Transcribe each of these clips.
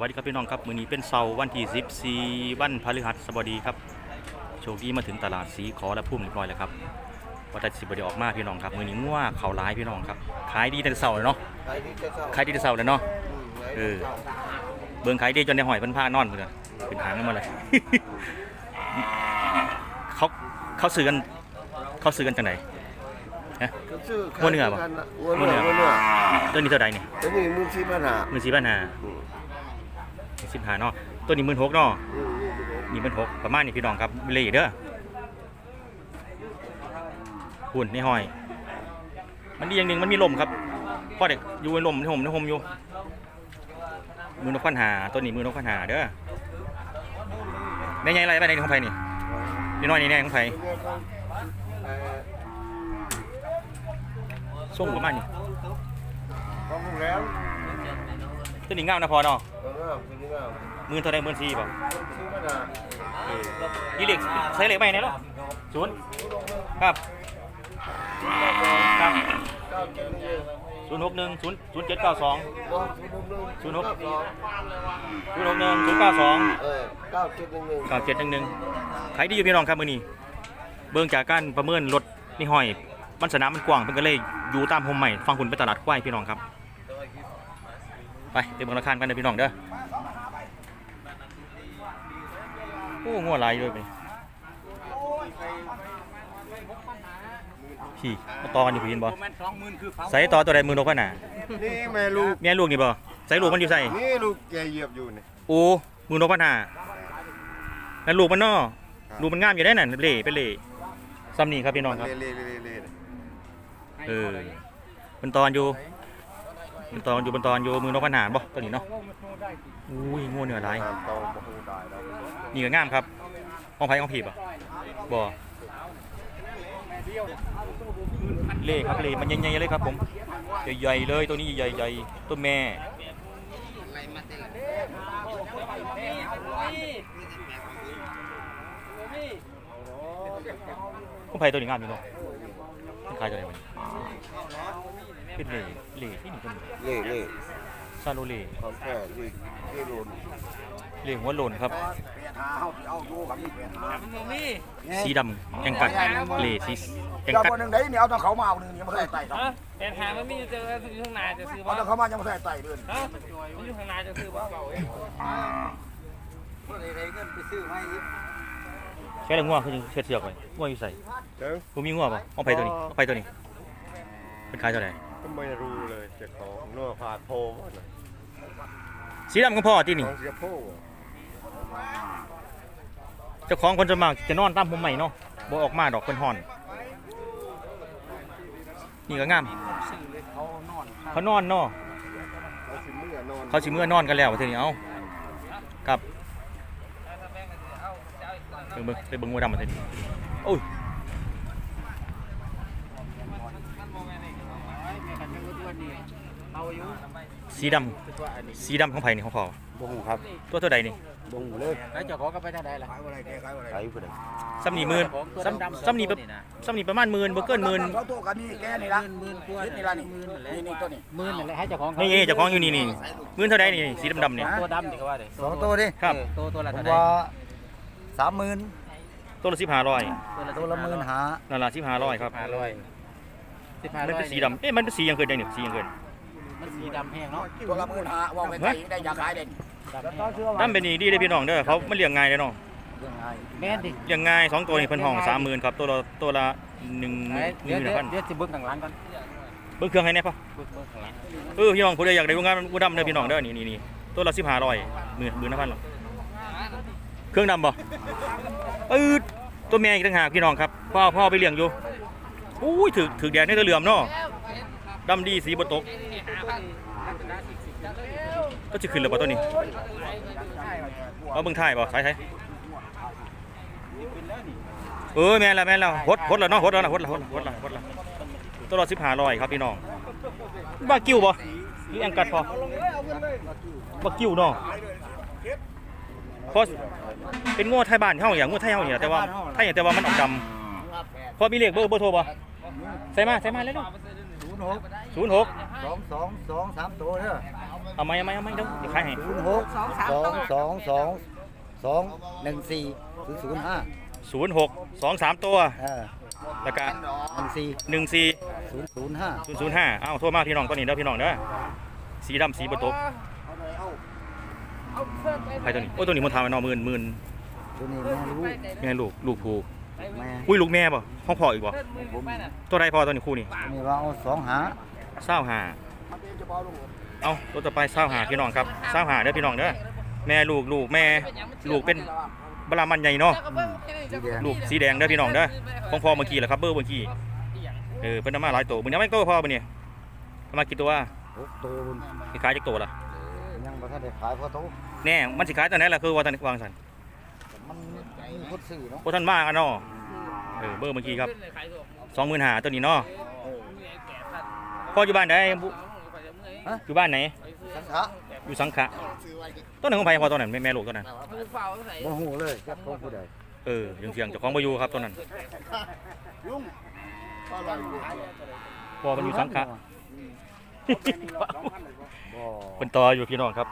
วัสดีครับพี่น้องครับมื้อนี้เป็นเสาร์วันที่14วันพฤหัสบดีครับโชคดีมาถึงตลาดสีขอและพุ่มเรียบร้อยแล้วครับว่าแต่สิบดีออกมาพี่น้องครับมื้อนี้งัวเข่าร้ายพี่น้องครับขายดีแต่เสาร์เลยเนาะใครที่จะเศร้าขายดีแต่เสาร์เลยเนาะมเออเบิ่งขายดีจนในหอยเพิ่นพานอนเพิ่นอะเป็นหางกันมาเลยเขาเขาซื้อกันเขาซื้อกันจังไหนก็ซื้องัวเนื้อปะงัวเนื้องัวเนื้อตัวนี้เท่าใดนี่ตัวนี้มือชีปัญหาหมื่นสี่พันห้าอืม สิบห้าเนาะตัวนี้หมื่นหกเนาะอืมนี่มื่นหกประมาณนี้พี่น้องครับเละเด้อหุ่นในหอย มันดีอย่างหนึ่งมันมีลมครับพ่อเด็กอยู่ในลมในห่มในห่มอยู่มือนกขันหาตัวนี้มือนกขันหาเด้อแม่ใหญ่ไรไปไหนของไผนี่นี่น้อยนี่แน่ของไผเนี่ยส่งประมาณนี้ ตัวนี้งามนะพอเนาะเออตัวนี้ก็มือเท่าไรมือสี่ป่ะชีปัญหายี่เหล็กใช้เหล็กไปไหนเนาะศูนย์ครับครับเก้าเจ็ดหนึ่งศูนย์หกหนึ่งศูนย์ศูนย์เจ็ดเก้าสองโอ้ศูนย์หกหนึ่งศูนย์หกเก้าสองศูนย์หกหนึ่งศูนย์เก้าสองเออเก้าเจ็ดหนึ่งหนึ่งเก้าเจ็ดหนึ่งหนึ่งขายดีอยู่พี่น้องครับมือนี้เบิ่งจากการประเมินรถนี่ห้อยมันสนามมันกว้างเพิ่นก็เลยอยู่ตามโฮมใหม่ฟังคุณไปตลาดควายพี่น้องครับ ไปไปเบิ่งราคากันเด้อพี่น้องเด้อโอ้งัวหลายเลยไปพี่มาต่อกันอยู่พี่เห็นบ่ใส่ต่อตัวใดมือนกพะหนานี่แม่ลูกแม่ลูกนี่บ่ใส่ลูกมันอยู่ใส่นี่ลูกแกเหยียบอยู่นี่โอ้มือนกพะหนาแล้วลูกมันเนาะครับลูกมันงามอยู่ได้น่ะเล่เป็นเล่ซ้ำนี่ครับพี่น้องครับเล่เล่เล่เล่เออมันตอนอยู่ มันตอนอยู่มันตอนอยู่มือนกพันหาบ่ตัวนี้เนาะอุ้ยงูเหนือหลายตามตองบ่ฮู้ได้แล้วนี่ก็งามครับของไผ่ของผีบ่บ่เล่ครับเล่มันใหญ่ๆเลยครับผมใหญ่ๆเลยตัวนี้ใหญ่ๆตัวแม่ของไผ่ตัวนี้งามอยู่เนาะมันขายตัวไหนวะนี่เป็นเล่ เล่ที่นี่ตัวนี้เล่เล่ซาโลเล่ของแท้เล่เล่โดนเล่หัวโลนครับเอาอยู่กับนี่เป็นหาสีดำแกงกัดเล่สีแกงเจ้ากัดคนหนึ่งได้เนี่ยเอาตอนเขามาเอาหนึ่งยังไม่เคยไต่ครับฮะแผนหามันมีอยู่เจออยู่ข้างในจะซื้อเอาบ่ตอนเขามายังไม่เคยไต่เดือนฮะมันอยู่ข้างในจะซื้อบ่เก่าเองแค่ละง่วงคือเชือดเสือกไว้ง่วงอยู่ใส่เจ้าผมมีง่วงป่ะเอาไปตัวนี้เอาไปตัวนี้เป็นขายเท่าไหร่ ก็ไม่รู้เลยเจ้าของนัวพาโพว่าน่ะสีดำของพ่อที่นี่ของเสียโพว่ะเจ้าของคนจะมากจะนอนตามผมใหม่เนาะบ่ออกมาดอกเป็นห่อน นี่ก็งามเขานอนเนาะเขาสิเมื่อนอนเขาสิเมื่อนอนกันแล้วทีนี้เอาครับเบิ่งเบิ่งไปเบิ่งงูดำมาทีนี้โอ้ย สีดำสีดำของไผ่นี่ของพ่อบ่ฮู้ครับตัวเท่าใดนี่บ่ฮู้เลยแล้วเจ้าของก็ไปทางใดล่ะขายอะไรแกขายอะไรไผผู้ใดซ้ำนี่หมื่นซ้ำซ้ำนี่ประซ้ำนี่ประมาณหมื่นบ่เกินหมื่นเขาตัวกันนี่แกนี่ละหมื่นกว่านี่ละนี่นี่นี่ตัวนี้หมื่นนั่นแหละให้เจ้าของนี่เจ้าของอยู่นี่นี่หมื่นเท่าใดนี่สีดำๆนี่ตัวดำนี่ก็ว่าได้สองตัวดิครับตัวตัวละผมเท่าใดว่าสามหมื่นตัวละสิบห้าร้อยตัวละหมื่นหานั่นละสิบห้าร้อยครับห้าร้อยสิบห้ามันร้อยเป็นสีดำเอ๊ะมันเป็นสีอยังเกินได้เนี่ยสีอยังเกิน มันสีดำแห้งเนาะตัวละหมื่นหาว่าไปไต่ได้ยาขายเด่นดำแห้งตั้มเป็นนี่ดีเลยพี่น้องเด้อเขามันเลี้ยงง่ายเลยเนาะยังไงแม่นดิเลี้ยงง่ายสองตัวนี่เพิ่นห้องสามหมื่นครับตัวละตัวละหนึ่งหเดี๋นึ่ยวงหเดี๋มื่ยนพันวเดี๋ยวสิเบิ่งข้างหลังก่อนเบิ่งเครื่องให้แน่ป่ะเบิ่งเบิ่งข้างหลังเออพี่น้องผู้ใดอยากได้วงงานกูดำเด้อพี่น้องเด้อนี่นี่นี่ตัวละสิบห้าร้อยหมื่นหมื่นห้าพันหรอเครื่องดำบ่เออตัวแม่อีกต่างหากพี่น้องครับพ่อพ่อไปเลี้ยงอยู่อุ้ยถือถือแดดในตัวเหลื่อมเนาะ ดำดีสีบตกก็จะขึ้นแล้วป่ะตัวนี้เอาเบิ่งถ่ายป่ะใช่ใช่เออแม่นล้วแม่นล้วหดหดล้วเนาะหดละหดล้วหดล้วหดล้วหดล้วตัวละสิบห้าร้อยครับพี่น้องบ้ากิ้วบ่หรือแองกัดพอบ้ากิ้วเนาะเพราะเป็นโง่ไทยบ้านเฮาอย่างโง่ไทยเฮาเนี่ยแต่ว่าไทยอย่างแต่ว่ามันออกดำพอมีเลขเบอร์เบอร์โทรบ่ใส่มาใส่มาเลยลูก ย์หกศูนย์หกสองสองสองสามตัวเด้อเอาไหมเอาไหมเอาไหมเดี๋ยวเดี๋ยวขายให้ศูนย์หกสองสองสองสองหนึ่งสี่ศูนย์ศูนย์ห้าศูนย์หกสองสามตัวเออแล้วก็หนึ่งสี่หนึ่งสี่ศูนย์ศูนย์ห้าศูนย์ศูนย์ห้าเอ้าโทษมากพี่น้องตัวนี้เด้อพี่น้องเด้อสีดำสีบตกใครตัวนี้โอ้ยตัวนี้มันทำไอ้นอหมื่นหมื่นตัวนี้แม่รู้แม่ลูกลูกผู แม่อุ้ยลูกแม่ป่ะห้องพ่ออีกป่ะผมตัวใดพอตัวนี้คู่นี่ตัวนี้ว่าเอาสองหาเศร้าหาเอาตัวต่อไปเศร้าหาพี่น้องครับเศร้าหาเด้อพี่น้องเด้อแม่ลูกลูกแม่ลูกเป็นบลามันใหญ่เนาะสีแดงลูกสีแดงเด้อพี่น้องเด้อของพ่อเมื่อกี้แหละครับเบอร์เมื่อกี้เออเป็นน้ำมาหลายตัวมึงยังไม่โตพ่อปะเนี่ยเอามากี่ตัวหกตัวบุญสิขายจักตัวละยังบ่ทันได้ขายเพราะโตแน่มันสิขายตอนไหนล่ะคือว่าตอนวางสันมันมี คนซื้อเนาะโอ้ท่านมากอะเนาะเออเบอร์เมื่อกี้ครับสองหมื่นหาตัวนี้เนาะพ่ออยู่บ้านไหนบุอยู่บ้านไหนสังขะอยู่สังขะต้นไหนของไผ่พอตัวนั้นแม่แม่ลูกตัวนั้นบ่ฮู้เลยจักของผู้ใดเออเสียงเสียงเจ้าของบายูครับตัวนั้นลุงก็อะไรอยู่พอมันอยู่สังขะบ่เป็นต่ออยู่พี่น้องครับ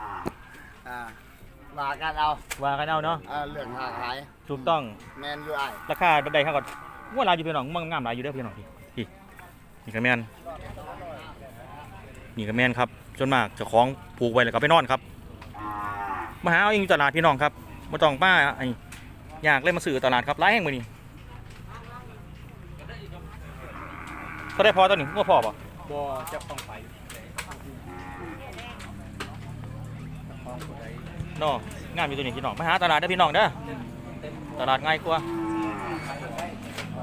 อ่า ว่ากันเอาว่ากันเอาเนาะอ่าเรื่องหาขายถูกต้องแมนยูไอราคาใดๆครับก่อนว่าลายอยู่พี่น้องมันงามหลายอยู่เด้อพี่น้องพี่พี่นี่ก็แม่นนี่ก็แม่นครับจนมากเจ้าของผูกไว้แล้วก็ไปนอนครับมาหาเอาเองอยู่ตลาดพี่น้องครับมาต้องป้าไอ้อยากเล่นมาสื่อตลาดครับร้ายแห่งมือนี่ก็ได้พอตัวนี้ก็พอป่ะบ่จะต้องไป เนาะงามอยู่ตัวนี้พี่น้องมาหาตลาดเด้อพี่น้องเด้อตลาดง่ายกว่า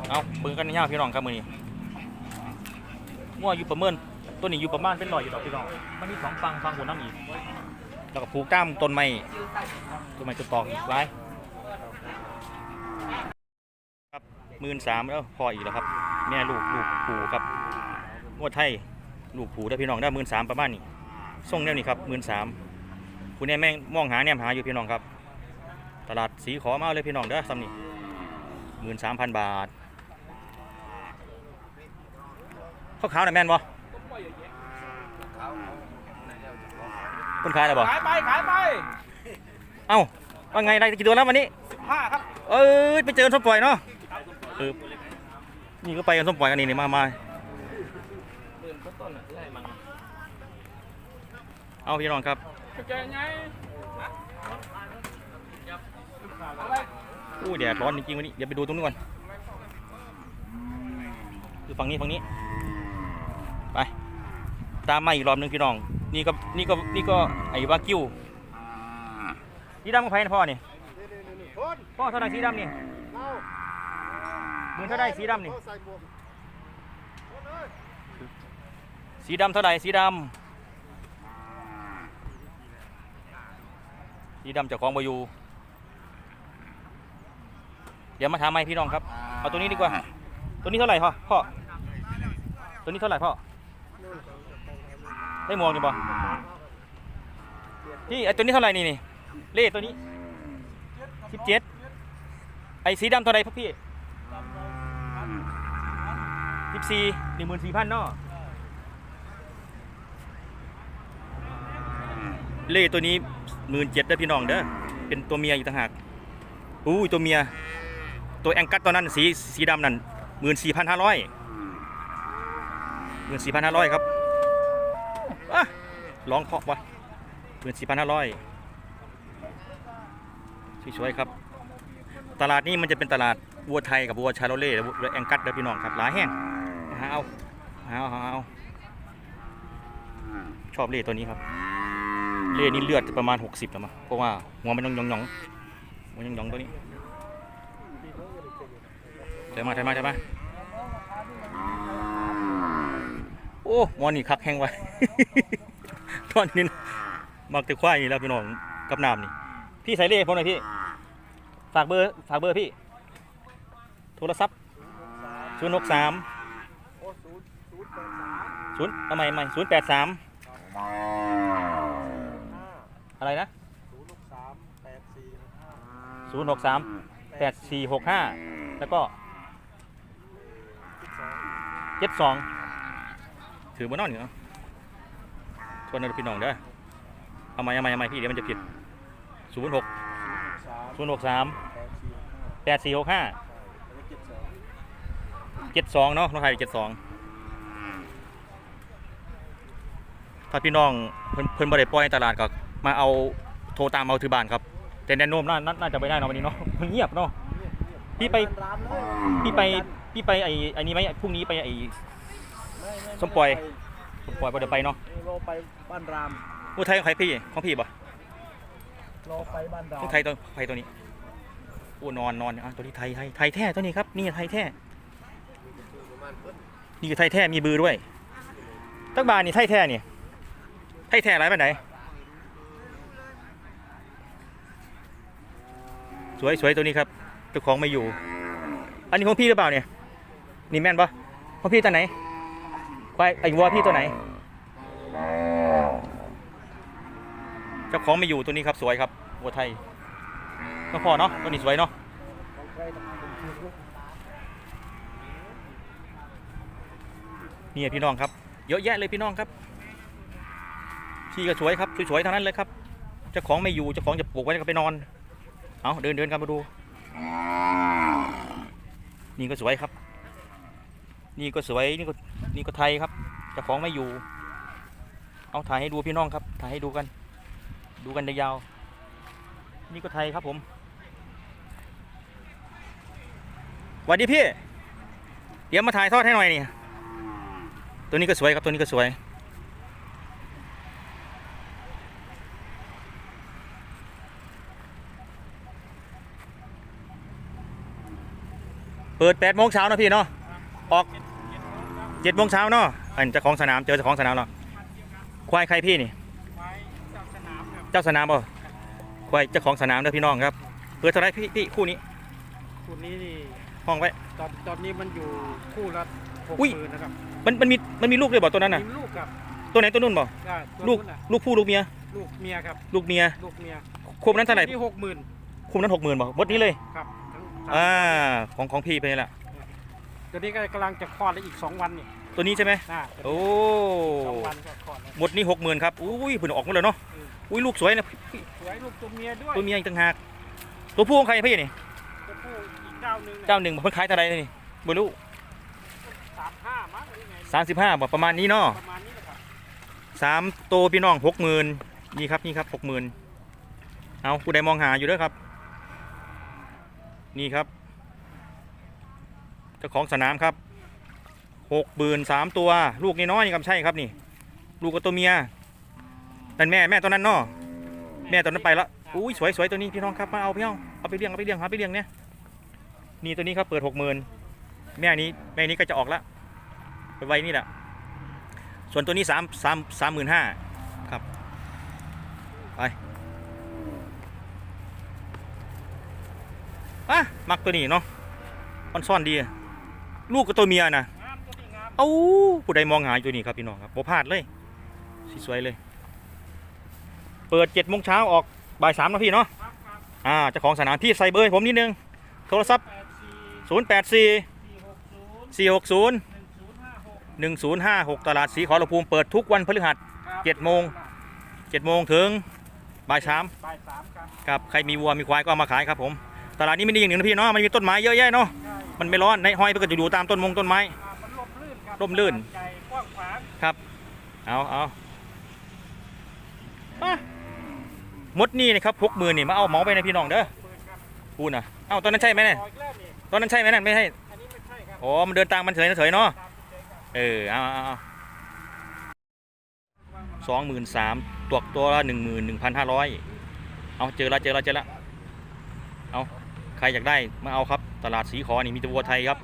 เอาเบิ่งกันยาวพี่น้องครับมือนี้งัวอยู่ประเมินตัวนี้อยู่ประมาณเป็นร้อยอยู่ดอกพี่น้องมันมีสองฟังฟังหัวน้ำอีกแล้วก็ผูกก้ามต้นไม้ต้นไม้ต้นตอกอีกหลายครับหมื่นสามแล้วพออีกแล้วครับ แม่ลูกลูกผูครับงวดไทยลูกผูได้อพี่น้องได้หมื่นสามประมาณนี้ส่งแนวนี้ครับหมื่นสาม คุณเนี่ยแม่งมองหาเนี่ยหาอยู่พี่น้องครับ ตลาดสีขอมาเอาเลยพี่น้องเด้อซ้ำนี่หมื่นสามพันบาทข้าวขาวน่ะแม่นบ่คนขายแล้วบ่ขายไปขายไป เอ้าว่าไงได้กี่ตัวแล้ววันนี้ห้าครับ เอ้ยไปเจอส้มปล่อยเนาะเออนี่ก็ไปกันส้มปล่อยกันนี่นี่มามาเอาพี่น้องครับ เจอไงอู้แดดร้อนจริงๆวันนี้เดี๋ยวไปดูตรงนู้นก่อนคือฝั่งนี้ฝั่งนี้ ไป ตามมาอีกรอบนึงพี่น้อง นี่ก็นี่ก็นี่ก็ไอ้วากิวสีดำกับไผ่นะพ่อนี่พ่อเท่าไหร่สีดำนี่มือเท่าไหร่สีดำนี่สีดำเท่าไหร่สีดำ สีดำเจากของบอยูเดี๋ยวมาถามใหม่พี่น้องครับ เอาตัวนี้ดีกว่า ตัวนี้เท่าไหร่พ่อพ่อ ตัวนี้เท่าไหร่พ่อ ได้หมวกนี่บ่พี่ไอตัวนี้เท่าไหร่นี่นี่ เลขตัวนี้สิบเจ็ดไอสีดำเท่าไหร่พ่อพี่สิบสี่หนึ่งหมื่นสี่พันเนาะเล่ตัวนี้ หมื่นเจ็ดได้อพี่น้องเด้อเป็นตัวเมียอีกต่างหากอู้ยตัวเมีย ตัวแองกัสตัวนั้นสีสีดำนั่นหมื่นสี่พันห้าร้อยหมื่นสี่พันห้าร้อยครับอะร้องเพาะวะหมื่นสี่พันห้าร้อยสวยๆครับ ตลาดนี้มันจะเป็นตลาดวัวไทยกับวัวชาโลเล่และแองกัสเด้อพี่น้องครับหลายแห้งหาเอาหาเอาหาเอาชอบเล่ตัวนี้ครับ เล่นี่เลือดประมาณ 60แล้วมั้งเพราะว่าหัวมันยองยองๆหัวยองยองตัวนี้ใช่มาใช่มาใช่มาโอ้มอนี่คักแห้งไว้ตอนนี้มักจะควายนี่แล้วพี่น้องกับน้ำนี่พี่ใส่เล่ผมหน่อยพี่ฝากเบอร์ฝากเบอร์พี่ โทรศัพท์ศูนย์หกสามศูนย์ทำไมไม่ศูนย์แปดสาม อะไรนะศูนย์หกสามแปดสี่หกห้าแล้วก็เจ็ดสองถือมานอนอยู่เนาะทวนนะพี่น้องเด้อเอาไหมเอาไหมเอาไหมพี่เดี๋ยวมันจะผิดศูนย์หกศูนย์หกสามแปดสี่หกห้าเจ็ดสองเนาะน้องไทยเจ็ดสองถ้าพี่น้องเพิ่นเพิ่นบ่ได้ปล่อยในตลาดก็ มาเอาโทรตามเอาถือบ้านครับ แต่แนวโน้มน่าน่าน่าจะไปได้เนาะวันนี้เนาะมันเงียบเนาะพี่ไปพี่ไปพี่ไปไอ้ไอ้นี้ไหมพรุ่งนี้ไปไอ้สมปล่อยสมปล่อยบ่ได้ไปเนาะโลไปบ้านรามอุทัยของใครพี่ของพี่บ่โลไปบ้านรามของไทยตัวไทยตัวนี้โอ้นอนนอนอะตัวนี้ไทยไทยไทยแท้ตัวนี้ครับนี่ไทยแท้นี่คือไทยแท้มีบือด้วยตั้งบานนี่ไทยแท้นี่ไทยแท้อะไรแบบไหน สวยสวยตัวนี้ครับเจ้าของไม่อยู่ อันนี้ของพี่หรือเปล่าเนี่ยนี่แม่นปะของพี่ตัวไหนควายไอ้วัวพี่ตัวไหน เจ้าของไม่อยู่ตัวนี้ครับสวยครับวัวไทยก็พอเนาะตัวนี้สวยเนาะนี่พี่น้องครับเยอะแยะเลยพี่น้องครับที่ก็สวยครับสวยๆทั้งนั้นเลยครับเจ้าของไม่อยู่เจ้าของจะปลูกไว้ก็ไปนอน เอาเดินเดินกันมาดู นี่ก็สวยครับ นี่ก็สวยนี่ก็นี่ก็ไทยครับจ้าของไม่อยู่ เอาถ่ายให้ดูพี่น้องครับ ถ่ายให้ดูกัน ดูกันยาวๆนี่ก็ไทยครับผมสวัสดีพี่ เดี๋ยวมาถ่ายทอดให้หน่อยนี่ตัวนี้ก็สวยครับตัวนี้ก็สวย เปิด8โมงเช้านะพี่เนาะออก7โมงเช้าเนาะอันเจ้าของสนามเจอเจ้าของสนามเนาะควายใครพี่นี่ไว้เจ้าสนามครับเจ้าสนามบ่ควายเจ้าของสนามเด้อพี่น้องครับเปิดเท่าไหรพี่พี่คู่นี้คู่นี้นี่ห้องไว้ตอนตอนนี้มันอยู่คู่ละหกอุ้ยหมื่นนะครับมันมันมีมันมีลูกด้วยบ่ตัวนั้นน่ะมีลูกครับตัวไหนตัวนู้นบ่อ่าตัวลูกนู้นน่ะลูกผู้ลูกเมียลูกเมียครับลูกเมียลูกเมียคุมนั้นเท่าไหร่นี่หกหมื่นคุมนั้นหกหมื่นบ่หมดนี้เลยครับทั้ง อ่าของของพี่ไปนี่แหละตัวนี้ก็กำลังจะคลอดแล้วอีกสองวันนี่ตัวนี้ใช่ไหมนะโอ้สองวันก็คลอดแล้วหมดนี้หกหมื่นครับอุ้ยเพิ่นออกหมาแล้วเนาะอุ้ยลูกสวยนะพี่สวยลูกตัวเมียด้วยตัวเมียอีกต่างหากตัวผู้ของใครพี่นี่ตัวผู้อีกเจ้าหนึ่งเจ้าหนึ่งเพิ่นขายเท่าไหร่นี่บ่รู้สามห้ามั้งหรือไงสามสิบห้าบ่ประมาณนี้เนาะประมาณนี้แหละครับสามตัวพี่น้องหกหมื่นนี่ครับนี่ครับหกหมื่นเอาผู้ใดมองหาอยู่เด้วยครับ นี่ครับ เจ้าของสนามครับหกหมื่นสามตัว ลูกนี่น้อยนี่ครับใช่ครับนี่ ลูกกับตัวเมียนั่นแม่แม่ตัวนั้นเนาะแม่ตัวนั้นไปแล้วอุ้ยสวยสวยตัวนี้พี่น้องครับมาเอาพี่เอาเอาไปเลี้ยงเอาไปเลี้ยงเอาไปเลี้ยงเนี่ยนี่ตัวนี้ครับเปิดหกหมื่นแม่นี้แม่นี้ก็จะออกแล้วไปไว้นี่แหละส่วนตัวนี้สามสามสามหมื่นห้าครับ ไป อะมักตัวนี้เนาะมันซ่อนดี ลูกกับตัวเมียนะงามตัวนี้งามเอ้าผู้ใดมองหาอยู่นี่ครับพี่น้องครับบ่พลาดเลยสีสวยเลย เปิดเจ็ดโมงเช้าออกบ่ายสามนะพี่เนาะครับครับอ่าเจ้าของสนามพี่ใส่เบอร์ให้ผมนิดนึง โทรศัพท์แปดสี่ศูนย์แปดสี่สี่หกศูนย์สี่หกศูนย์หนึ่งศูนย์ห้าหกหนึ่งศูนย์ห้าหกตลาดสีขอรภูมิเปิดทุกวันพฤหัสครับเจ็ดโมงเจ็ดโมงถึงบ่ายสามบ่ายสามครับครับ ใครมีวัวมีควายก็เอามาขายครับผม ตลาดนี้ไม่ดีอย่างหนึ่งนะพี่เนาะมันมีต้นไม้เยอะแยะเนาะใช่มันไม่ร้อนในห้อยมันก็จะอยู่ตามต้นมงต้นไม้อ่ามันลมลื่นครับร่มรื่นใหญ่กว้างขวางครับเอาเอาอะมดนี่นะครับพกมือนี่มาเอาเหมาไปนะพี่น้องเด้อเปิดครับพูดนะเอ้าตอนนั้นใช่ไหมเนี่ยต่ออีกแล้วนี่ตอนนั้นใช่ไหมนั่นไม่ใช่อันนี้ไม่ใช่ครับอ๋อมันเดินตามมันเฉยนะเฉยเนาะตามเฉยๆครับเออเอาเอาเอาสองหมื่นสามตัวตัวละหนึ่งหมื่นหนึ่งพันห้าร้อยเอาเจอละเจอละเจอละเอา ใครอยากได้มาเอาครับ ตลาดสีขอนี่มีแตัววัวไทยครับ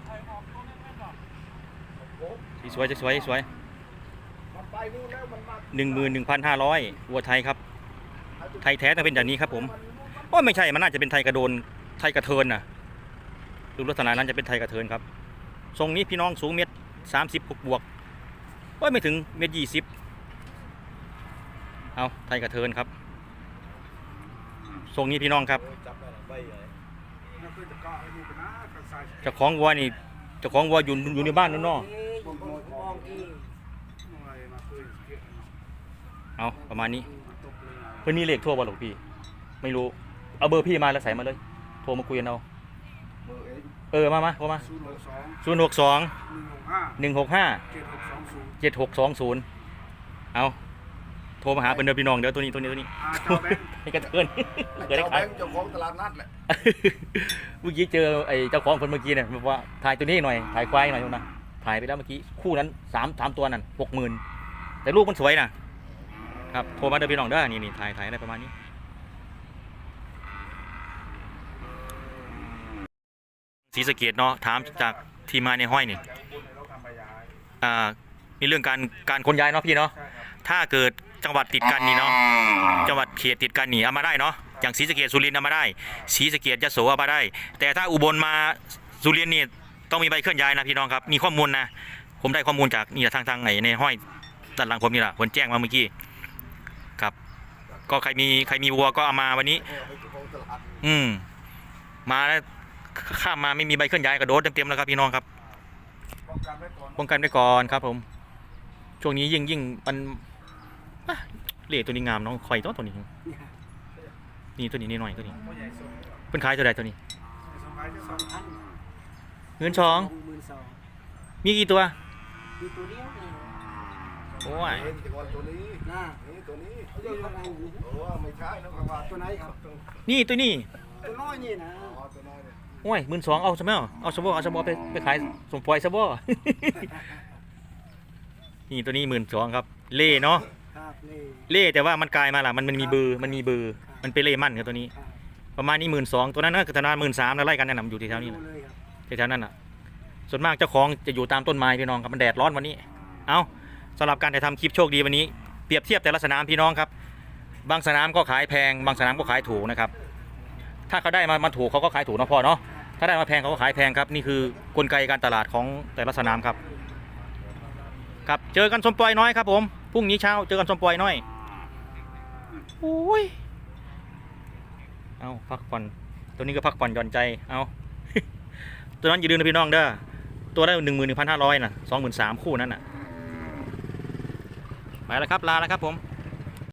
สีสวยจะสวยสวยหนึ่งหมื่นหนึ่งพันห้าร้อยวัวไทยครับ ไทยแท้ต้องเป็นอย่างนี้ครับผมโอ้ไม่ใช่มันน่าจะเป็นไทยกระโดนไทยกระเทินนะดูลักษณะนั้นจะเป็นไทยกระเทินครับทรงนี้พี่น้องสูงเมตรสามสิบบวกโอ้ไม่ถึงเมตรยี่สิบเอาไทยกระเทินครับทรงนี้พี่น้องครับ เจ้าของวัวนี่เจ้าของวัวอยู่อยู่ในบ้านนู่นเนออเอาประมาณนี้ เพื่อนมีเลขโทรบ่หรอกพี่ ไม่รู้ เอาเบอร์พี่มาแล้วใส่มาเลย โทรมาคุยกันเอาเออมามาโทรมาศูนย์หกสองหนึ่งหกห้าเจ็ดหกสองศูนย์เอา โทรมาหาเป็นเดิมพี่น้องเดี๋ยวตัวนี้ตัวนี้ตัวนี้อ่าเจ้าแบงค์ให้กระเทือนเกิดได้เจ้าแบขาย งค์เจ้าของตลาดนัดแหละเมื่อกี้เจอไอ้เจ้าของคนเมื่อกี้เนี่ยบอกว่าถ่ายตัวนี้หน่อยถ่ายควายหน่อยนะถ่ายไปแล้วเมื่อกี้คู่นั้นสามสามตัวนั่นหกหมื่นแต่ลูกมันสวยนะครับโทรมาเดินพี่น้องเด้อนี่นี่ถ่ายถ่ายอะไรประมาณนี้สีสะเกียดเนาะถามจากทีมงานในห้อยนี่อ่ามีเรื่องการการขนย้ายเนาะพี่เนาะถ้าเกิด จังหวัดติดกันนี่เนาะจังหวัดเขตติดกันนี่เอามาได้เนาะอย่างศรีสะเกียดสุรินทร์เอามาได้ศรีสะเกียดยโสเอามาได้ แต่ถ้าอุบลมาสุรินทร์นี่ต้องมีใบเคลื่อนย้ายนะพี่น้องครับมีข้อมูลนะผมได้ข้อมูลจากนี่แหละทางทางไหนในห้อยตัดหลังผมนี่แหละคนแจ้งมาเมื่อกี้ครับ ก็ใครมีใครมีวัวก็เอามาวันนี้เจ้าของตลาดอืมมาแล้วข้ามมาไม่มีใบเคลื่อนย้ายกระโดดเต็มๆแล้วครับพี่น้องครับป้องกันไว้ก่อนป้องกันไว้ก่อนครับผม ช่วงนี้ยิ่งยิ่งมันอะ เหล่ตัวนี้งามน้องคอยตัวตัวนี้ นี่ตัวนี้นี่หน่อยตัวนี้ผู้ใหญ่สุดเป็นขายตัวใดตัวนี้สบายสองพันเงินช้องหมื่นสอง มีกี่ตัว มีตัวเดียวนี่โอ้ยเองตัวตัวนี้น่านี่ตัวนี้เอาอยู่ข้างในนี่โอ้ไม่ใช่น้องกระบะตัวไหนครับ นี่ตัวนี้ ตัวน้อยนี่นะอ๋อตัวน้อยเนี่ยโอ้ยหมื่นสองเอาซะไหมเอาเอาซะบ่เอาซะบ่ไปไปขายสมปล่อยซะบ่นี่ตัวนี้หมื่นสองครับ เล่เนาะ ครับนี่เล่แต่ว่ามันกลายมาล่ะมันมันมีเบอร์มันมีเบอร์มันเป็นเล่มั่นครับตัวนี้ ครับประมาณนี้หมื่นสองตัวนั้นก็คือธนาหมื่นสามแล้วไล่กันเนี่ยนะมันอยู่ที่แถวนี้ดูนะเลยครับแถวๆนั้นอะ ส่วนมากเจ้าของจะอยู่ตามต้นไม้พี่น้องครับมันแดดร้อนวันนี้ เอาสำหรับการถ่ายทำคลิปโชคดีวันนี้เปรียบเทียบแต่ละสนามพี่น้องครับ บางสนามก็ขายแพง บางสนามก็ขายถูกนะครับ ถ้าเขาได้มามาถูกเขาก็ขายถูกนะพ่อเนาะถ้าได้มาแพงเขาก็ขายแพงครับนี่คือกลไกการตลาดของแต่ละสนามครับครับเจอกันสมปล่อยน้อยครับผม พรุ่งนี้เช้าเจอกันสมปลอยน้อยโอ้ยเอาพักผ่อนตัวนี้ก็พักผ่อนหย่อนใจเอาตัวนั้นอย่าลืมนะพี่น้องเด้อตัวได้หนึ่งหมื่นหนึ่งพันห้าร้อยน่ะสองหมื่นสามคู่นั้นน่ะไปแล้วครับลาแล้วครับผม